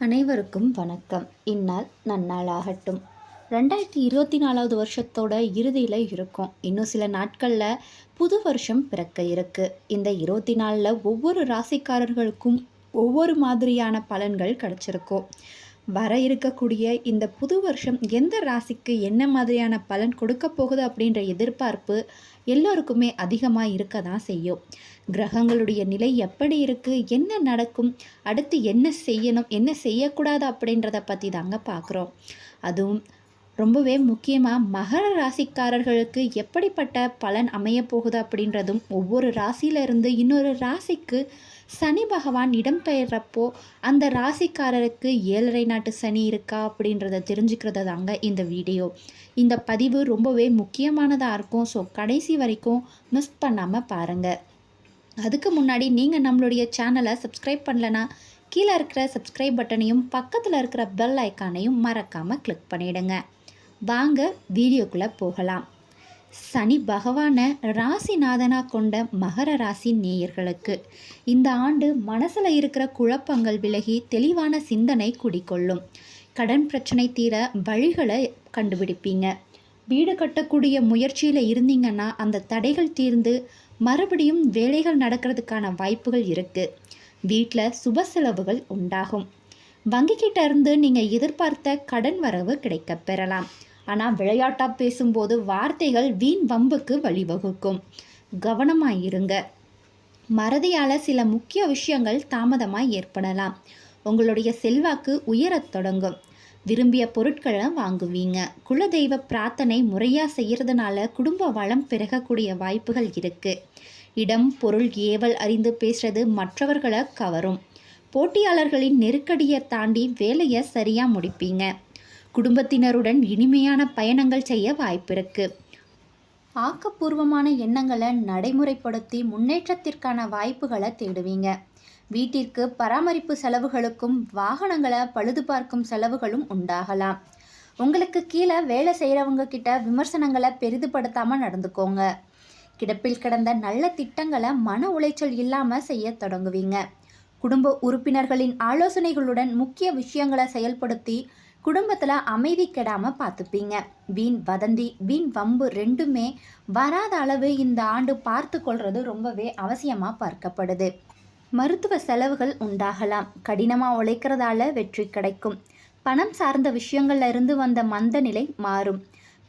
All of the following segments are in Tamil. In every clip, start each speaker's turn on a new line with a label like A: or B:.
A: அனைவருக்கும் வணக்கம். இந்நாள் நன்னாளாகட்டும். ரெண்டாயிரத்தி இருபத்தி நாலாவது வருஷத்தோட இறுதியில் இருக்கும். இன்னும் சில நாட்களில் புது வருஷம் பிறக்க இருக்குது இந்த இருபத்தி நாலில் ஒவ்வொரு ராசிக்காரர்களுக்கும் ஒவ்வொரு மாதிரியான பலன்கள் கிடச்சிருக்கும். வர இருக்கக்கூடிய இந்த புது வருஷம் எந்த ராசிக்கு என்ன மாதிரியான பலன் கொடுக்க போகுது அப்படின்ற எதிர்பார்ப்பு எல்லோருக்குமே அதிகமாக இருக்க தான் செய்யும். கிரகங்களுடைய நிலை எப்படி இருக்குது என்ன நடக்கும்? அடுத்து என்ன செய்யணும்? என்ன செய்யக்கூடாது அப்படின்றத பற்றி தாங்க பார்க்குறோம். அதுவும் ரொம்பவே முக்கியமாக மகர ராசிக்காரர்களுக்கு எப்படிப்பட்ட பலன் அமைய போகுது அப்படின்றதும் ஒவ்வொரு ராசியிலிருந்து இன்னொரு ராசிக்கு சனி பகவான் இடம்பெயர்றப்போ அந்த ராசிக்காரருக்கு ஏழரை நாட்டு சனி இருக்கா அப்படின்றத தெரிஞ்சுக்கிறது தாங்க இந்த வீடியோ. இந்த பதிவு ரொம்பவே முக்கியமானதாக இருக்கும். ஸோ கடைசி வரைக்கும் மிஸ் பண்ணாமல் பாருங்கள் அதுக்கு முன்னாடி நீங்கள் நம்மளுடைய சேனலை சப்ஸ்கிரைப் பண்ணலன்னா கீழே இருக்கிற சப்ஸ்கிரைப் பட்டனையும் பக்கத்தில் இருக்கிற பெல் ஐக்கானையும் மறக்காமல் கிளிக் பண்ணிவிடுங்க வாங்க வீடியோக்குள்ளே போகலாம். சனி பகவானை ராசிநாதனாக கொண்ட மகர ராசி நேயர்களுக்கு இந்த ஆண்டு மனசில் இருக்கிற குழப்பங்கள் விலகி தெளிவான சிந்தனை குடிக்கொள்ளும் கடன் பிரச்சனை தீர வழிகளை கண்டுபிடிப்பீங்க. வீடு கட்டக்கூடிய முயற்சியில் இருந்தீங்கன்னா அந்த தடைகள் தீர்ந்து மறுபடியும் வேலைகள் நடக்கிறதுக்கான வாய்ப்புகள் இருக்குது வீட்டில் சுப செலவுகள் உண்டாகும். வங்கிக்கிட்ட இருந்து நீங்கள் எதிர்பார்த்த கடன் வரவு கிடைக்கப் பெறலாம். ஆனால் விளையாட்டாக பேசும்போது வார்த்தைகள் வீண் வம்புக்கு வழிவகுக்கும். கவனமாக இருங்க மறதியால் சில முக்கிய விஷயங்கள் தாமதமாக ஏற்படலாம். உங்களுடைய செல்வாக்கு உயரத் தொடங்கும். விரும்பிய பொருட்களை வாங்குவீங்க. குலதெய்வ பிரார்த்தனை முறையாக செய்கிறதுனால குடும்ப வளம் பெருகக்கூடிய வாய்ப்புகள் இருக்குது இடம் பொருள் ஏவல் அறிந்து பேசுறது மற்றவர்களை கவரும். போட்டியாளர்களின் நெருக்கடியை தாண்டி வேலையை சரியாக முடிப்பீங்க. குடும்பத்தினருடன் இனிமையான பயணங்கள் செய்ய வாய்ப்பிருக்கு. ஆக்கப்பூர்வமான எண்ணங்களை நடைமுறைப்படுத்தி முன்னேற்றத்திற்கான வாய்ப்புகளை தேடுவீங்க. வீட்டிற்கு பராமரிப்பு செலவுகளுக்கும் வாகனங்களை பழுது பார்க்கும் செலவுகளும் உண்டாகலாம். உங்களுக்கு கீழே வேலை செய்கிறவங்க கிட்ட விமர்சனங்களை பெரிதுபடுத்தாமல் நடந்துக்கோங்க. கிடப்பில் கிடந்த நல்ல திட்டங்களை மன உளைச்சல் இல்லாமல் செய்ய தொடங்குவீங்க. குடும்ப உறுப்பினர்களின் ஆலோசனைகளுடன் முக்கிய விஷயங்களை செயல்படுத்தி குடும்பத்தில் அமைதி கெடாமல் பார்த்துப்பீங்க வீண் வதந்தி வீண் வம்பு ரெண்டுமே வராத அளவு இந்த ஆண்டு பார்த்து கொள்வது ரொம்பவே அவசியமாக பார்க்கப்படுது. மருத்துவ செலவுகள் உண்டாகலாம். கடினமாக உழைக்கிறதால வெற்றி கிடைக்கும். பணம் சார்ந்த விஷயங்கள்ல இருந்து வந்த மந்த நிலை மாறும்.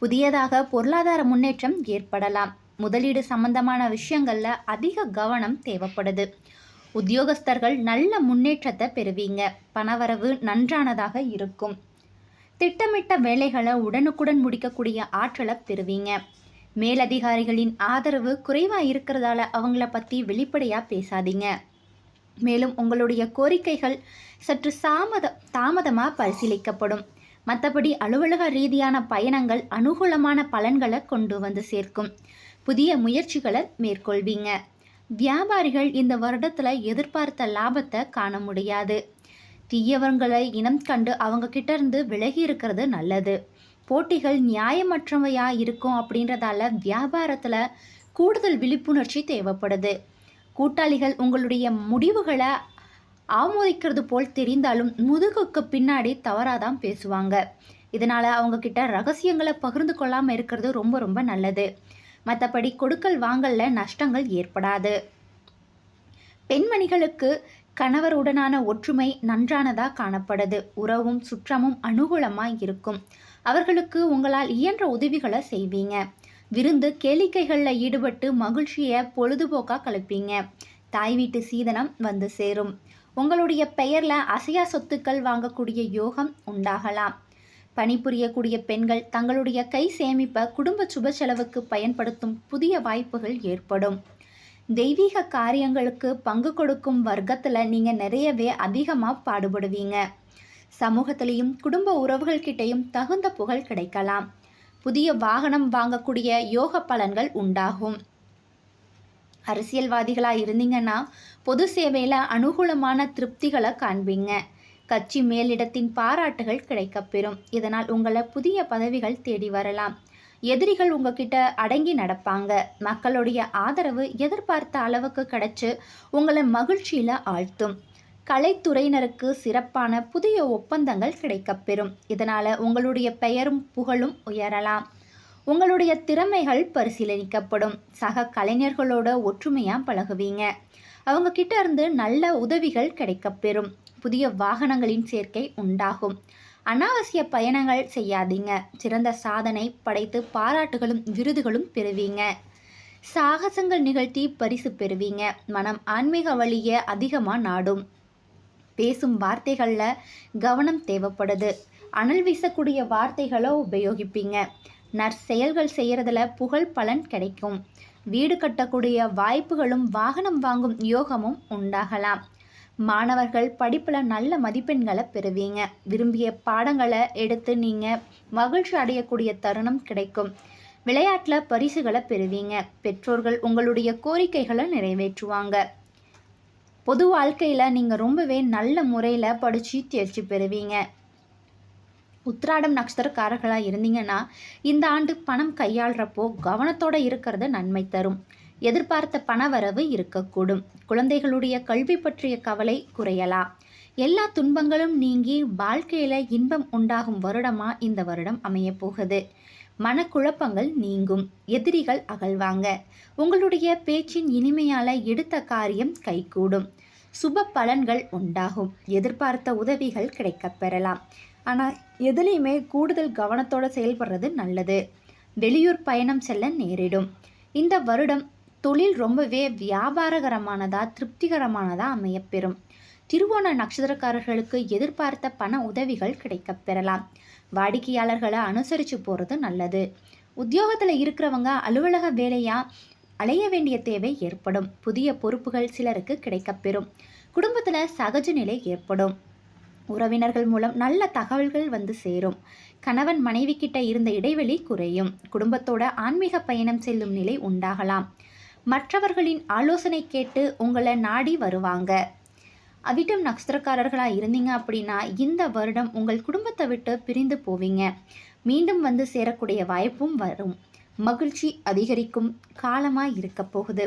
A: புதியதாக பொருளாதார முன்னேற்றம் ஏற்படலாம். முதலீடு சம்பந்தமான விஷயங்களில் அதிக கவனம் தேவைப்படுது. உத்தியோகஸ்தர்கள் நல்ல முன்னேற்றத்தை பெறுவீங்க. பணவரவு நன்றானதாக இருக்கும். திட்டமிட்ட வேலைகளை உடனுக்குடன் முடிக்கக்கூடிய ஆற்றலை பெறுவீங்க. மேலதிகாரிகளின் ஆதரவு குறைவாக இருக்கிறதால அவங்கள பற்றி வெளிப்படையாக பேசாதீங்க. மேலும் உங்களுடைய கோரிக்கைகள் சற்று சாமத தாமதமாக பரிசீலிக்கப்படும். மற்றபடி அலுவலக ரீதியான பயணங்கள் அனுகூலமான பலன்களை கொண்டு வந்து சேர்க்கும். புதிய முயற்சிகளை மேற்கொள்வீங்க. வியாபாரிகள் இந்த வருடத்தில் எதிர்பார்த்த லாபத்தை காண முடியாது. தீயவங்களை இனம் கண்டு அவங்க கிட்ட இருந்து விலகி இருக்கிறது நல்லது. போட்டிகள் நியாயமற்றவையா இருக்கும் அப்படின்றதால வியாபாரத்தில் கூடுதல் விழிப்புணர்ச்சி தேவைப்படுது. கூட்டாளிகள் உங்களுடைய முடிவுகளை ஆமோதிக்கிறது போல் தெரிந்தாலும் முதுகுக்கு பின்னாடி தவறாக தான் பேசுவாங்க. இதனால் அவங்கக்கிட்ட ரகசியங்களை பகிர்ந்து கொள்ளாமல் இருக்கிறது ரொம்ப ரொம்ப நல்லது. மற்றபடி கொடுக்கல் வாங்கல்ல நஷ்டங்கள் ஏற்படாது. பெண்மணிகளுக்கு கணவருடனான ஒற்றுமை நன்றானதாக காணப்படுது. உறவும் சுற்றமும் அனுகூலமாக இருக்கும். அவர்களுக்கு உங்களால் இயன்ற உதவிகளை செய்வீங்க. விருந்து கேளிக்கைகளில் ஈடுபட்டு மகிழ்ச்சியை பொழுதுபோக்காக கலப்பீங்க தாய் வீட்டு சீதனம் வந்து சேரும். உங்களுடைய பெயரில் அசையா சொத்துக்கள் வாங்கக்கூடிய யோகம் உண்டாகலாம். பணிபுரியக்கூடிய பெண்கள் தங்களுடைய கை சேமிப்பை குடும்ப சுப செலவுக்கு பயன்படுத்தும் புதிய வாய்ப்புகள் ஏற்படும். தெய்வீக காரியங்களுக்கு பங்கு கொடுக்கும் வர்க்கத்தில் நீங்கள் நிறையவே அதிகமாக பாடுபடுவீங்க. சமூகத்திலையும் குடும்ப உறவுகள்கிட்டையும் தகுந்த புகழ் கிடைக்கலாம். புதிய வாகனம் வாங்கக்கூடிய யோக பலன்கள் உண்டாகும். அரசியல்வாதிகளாக இருந்தீங்கன்னா பொது சேவையில் அனுகூலமான திருப்திகளை காண்பீங்க. கட்சி மேலிடத்தின் பாராட்டுகள் கிடைக்கப்பெறும். இதனால் உங்களை புதிய பதவிகள் தேடி வரலாம். எதிரிகள் உங்ககிட்ட அடங்கி நடப்பாங்க. மக்களுடைய ஆதரவு எதிர்பார்த்த அளவுக்கு கிடைச்சு உங்களை மகிழ்ச்சியில் ஆழ்த்தும். கலைத்துறையினருக்கு சிறப்பான புதிய ஒப்பந்தங்கள் கிடைக்கப்பெறும் இதனால் உங்களுடைய பெயரும் புகழும் உயரலாம். உங்களுடைய திறமைகள் பரிசீலனிக்கப்படும் சக கலைஞர்களோட ஒற்றுமையாக பழகுவீங்க. அவங்க கிட்ட இருந்து நல்ல உதவிகள் கிடைக்கப்பெறும் புதிய வாகனங்களின் சேர்க்கை உண்டாகும். அனாவசிய பயணங்கள் செய்யாதீங்க. சிறந்த சாதனை படைத்து பாராட்டுகளும் விருதுகளும் பெறுவீங்க. சாகசங்கள் நிகழ்த்தி பரிசு பெறுவீங்க. மனம் ஆன்மீக வழியை அதிகமாக நாடும். பேசும் வார்த்தைகளில் கவனம் தேவைப்படுது. அனல் வீசக்கூடிய வார்த்தைகளை உபயோகிப்பீங்க. நற்செயல்கள் செய்கிறதுல புகழ் பலன் கிடைக்கும். வீடு கட்டக்கூடிய வாய்ப்புகளும் வாகனம் வாங்கும் யோகமும் உண்டாகலாம். மாணவர்கள் படிப்பில் நல்ல மதிப்பெண்களை பெறுவீங்க. விரும்பிய பாடங்களை எடுத்து நீங்கள் மகிழ்ச்சி அடையக்கூடிய தருணம் கிடைக்கும். விளையாட்டில் பரிசுகளை பெறுவீங்க. பெற்றோர்கள் உங்களுடைய கோரிக்கைகளை நிறைவேற்றுவாங்க. பொது வாழ்க்கையில் நீங்கள் ரொம்பவே நல்ல முறையில் படித்து தேர்ச்சி பெறுவீங்க. உத்திராடம் நட்சத்திரக்காரர்களாக இருந்தீங்கன்னா இந்த ஆண்டு பணம் கையாளுறப்போ கவனத்தோடு இருக்கிறது நன்மை தரும். எதிர்பார்த்த பணவரவு இருக்கக்கூடும். குழந்தைகளுடைய கல்வி பற்றிய கவலை குறையலாம் எல்லா துன்பங்களும் நீங்கி வாழ்க்கையில் இன்பம் உண்டாகும் வருடமா இந்த வருடம் அமையப்போகுது மனக்குழப்பங்கள் நீங்கும். எதிரிகள் அகழ்வாங்க உங்களுடைய பேச்சின் இனிமையால் எடுத்த காரியம் கைகூடும். சுப பலன்கள் உண்டாகும். எதிர்பார்த்த உதவிகள் கிடைக்கப் பெறலாம். ஆனால் எதுலேயுமே கூடுதல் கவனத்தோடு செயல்படுறது நல்லது. வெளியூர் பயணம் செல்ல நேரிடும். இந்த வருடம் தொழில் ரொம்பவே வியாபாரகரமானதா திருப்திகரமானதா அமையப்பெறும். திருவோண நட்சத்திரக்காரர்களுக்கு எதிர்பார்த்த பண உதவிகள் கிடைக்கப் பெறலாம். வாடிக்கையாளர்களை அனுசரித்து போகிறது நல்லது. உத்தியோகத்தில் இருக்கிறவங்க அலுவலக வேலையாக அலைய வேண்டிய தேவை ஏற்படும். புதிய பொறுப்புகள் சிலருக்கு கிடைக்கப்பெறும் குடும்பத்தில் சகஜ நிலை ஏற்படும். உறவினர்கள் மூலம் நல்ல தகவல்கள் வந்து சேரும். கணவன் மனைவி கிட்ட இருந்த இடைவெளி குறையும். குடும்பத்தோட ஆன்மீக பயணம் செல்லும் நிலை உண்டாகலாம். மற்றவர்களின் ஆலோசனை கேட்டு உங்களை நாடி வருவாங்க. அவிட்டம் நட்சத்திரக்காரர்களாக இருந்தீங்க அப்படின்னா இந்த வருடம் உங்கள் குடும்பத்தை விட்டு பிரிந்து போவீங்க. மீண்டும் வந்து சேரக்கூடிய வாய்ப்பும் வரும். மகிழ்ச்சி அதிகரிக்கும் காலமாக இருக்க போகுது.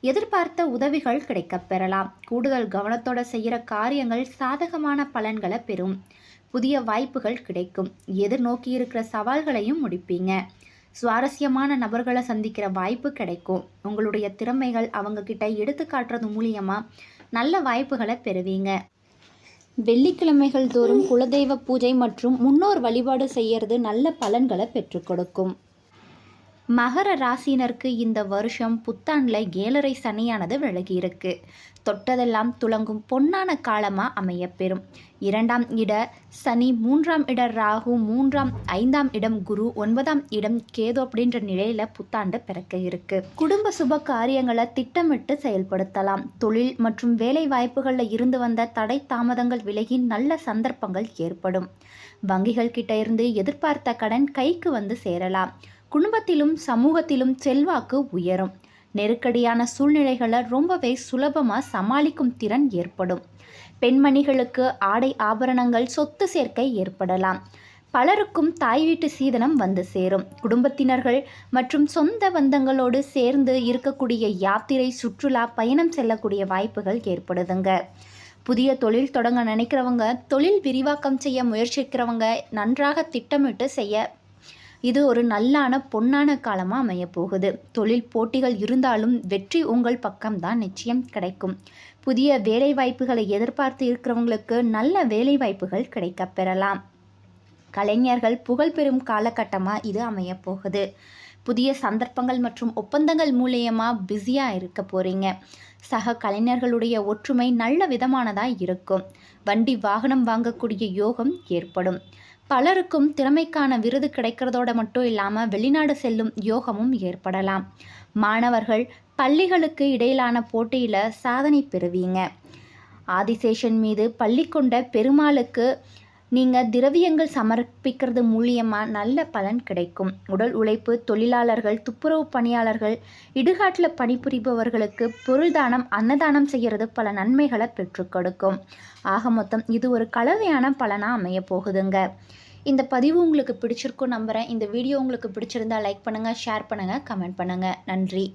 A: எதிர்பார்த்த உதவிகள் கிடைக்கப் பெறலாம். கூடுதல் கவனத்தோட செய்கிற காரியங்கள் சாதகமான பலன்களை பெறும். புதிய வாய்ப்புகள் கிடைக்கும். எதிர்நோக்கி இருக்கிற சவால்களையும் முடிப்பீங்க. சுவாரஸ்யமான நபர்களை சந்திக்கிற வாய்ப்பு கிடைக்கும். உங்களுடைய திறமைகள் அவங்க கிட்ட எடுத்து காட்டுறது மூலியமாக நல்ல வாய்ப்புகளை பெறுவீங்க. வெள்ளிக்கிழமைகள் தோறும் குலதெய்வ பூஜை மற்றும் முன்னோர் வழிபாடு செய்யறது நல்ல பலன்களை பெற்றுக் கொடுக்கும். மகர ராசினருக்கு இந்த வருஷம் புத்தாண்டில் ஏழரை சனியானது விலகியிருக்கு தொட்டதெல்லாம் துளங்கும் பொன்னான காலமாக அமையப்பெறும். இரண்டாம் இட சனி மூன்றாம் இட ராகு மூன்றாம் ஐந்தாம் இடம் குரு ஒன்பதாம் இடம் கேது அப்படின்ற நிலையில் புத்தாண்டு பிறக்க இருக்கு. குடும்ப சுப காரியங்களை திட்டமிட்டு செயல்படுத்தலாம். தொழில் மற்றும் வேலை வாய்ப்புகளில் இருந்து வந்த தடை தாமதங்கள் விலகி நல்ல சந்தர்ப்பங்கள் ஏற்படும். வங்கிகள் கிட்ட இருந்து எதிர்பார்த்த கடன் கைக்கு வந்து சேரலாம். குடும்பத்திலும் சமூகத்திலும் செல்வாக்கு உயரும். நெருக்கடியான சூழ்நிலைகளை ரொம்பவே சுலபமாக சமாளிக்கும் திறன் ஏற்படும். பெண்மணிகளுக்கு ஆடை ஆபரணங்கள் சொத்து சேர்க்கை ஏற்படலாம். பலருக்கும் தாய் வீட்டு சீதனம் வந்து சேரும். குடும்பத்தினர்கள் மற்றும் சொந்த பந்தங்களோடு சேர்ந்து இருக்கக்கூடிய யாத்திரை சுற்றுலா பயணம் செல்லக்கூடிய வாய்ப்புகள் ஏற்படுதுங்க. புதிய தொழில் தொடங்க நினைக்கிறவங்க தொழில் விரிவாக்கம் செய்ய முயற்சிக்கிறவங்க நன்றாக திட்டமிட்டு செய்ய இது ஒரு நல்லான பொன்னான காலமாக அமைய போகுது தொழில் போட்டிகள் இருந்தாலும் வெற்றி உங்கள் பக்கம்தான் நிச்சயம் கிடைக்கும். புதிய வேலை வாய்ப்புகளை எதிர்பார்த்து இருக்கிறவங்களுக்கு நல்ல வேலை வாய்ப்புகள் கிடைக்க பெறலாம். கலைஞர்கள் புகழ் பெறும் காலகட்டமாக இது அமைய போகுது புதிய சந்தர்ப்பங்கள் மற்றும் ஒப்பந்தங்கள் மூலியமாக பிஸியாக இருக்க போகிறீங்க சக கலைஞர்களுடைய ஒற்றுமை நல்ல விதமானதாக இருக்கும். வண்டி வாகனம் வாங்கக்கூடிய யோகம் ஏற்படும். பலருக்கும் திறமைக்கான விருது கிடைக்கிறதோட மட்டும் இல்லாமல் வெளிநாடு செல்லும் யோகமும் ஏற்படலாம். மாணவர்கள் பள்ளிகளுக்கு இடையிலான போட்டியில் சாதனை பெறுவீங்க. ஆதிசேஷன் மீது பள்ளி கொண்ட பெருமாளுக்கு நீங்கள் திரவியங்கள் சமர்ப்பிக்கிறது மூலியமாக நல்ல பலன் கிடைக்கும். உடல் உழைப்பு தொழிலாளர்கள் துப்புரவு பணியாளர்கள் இடுகாட்டில் பணிபுரிபவர்களுக்கு பொருள் தானம் அன்னதானம் செய்கிறது பல நன்மைகளை பெற்று கொடுக்கும். ஆக மொத்தம் இது ஒரு கலவையான பலனாக அமைய போகுதுங்க. இந்த பதிவு உங்களுக்கு பிடிச்சிருக்கும் நம்புகிறேன் இந்த வீடியோ உங்களுக்கு பிடிச்சிருந்தா லைக் பண்ணுங்கள் ஷேர் பண்ணுங்கள் கமெண்ட் பண்ணுங்கள் நன்றி.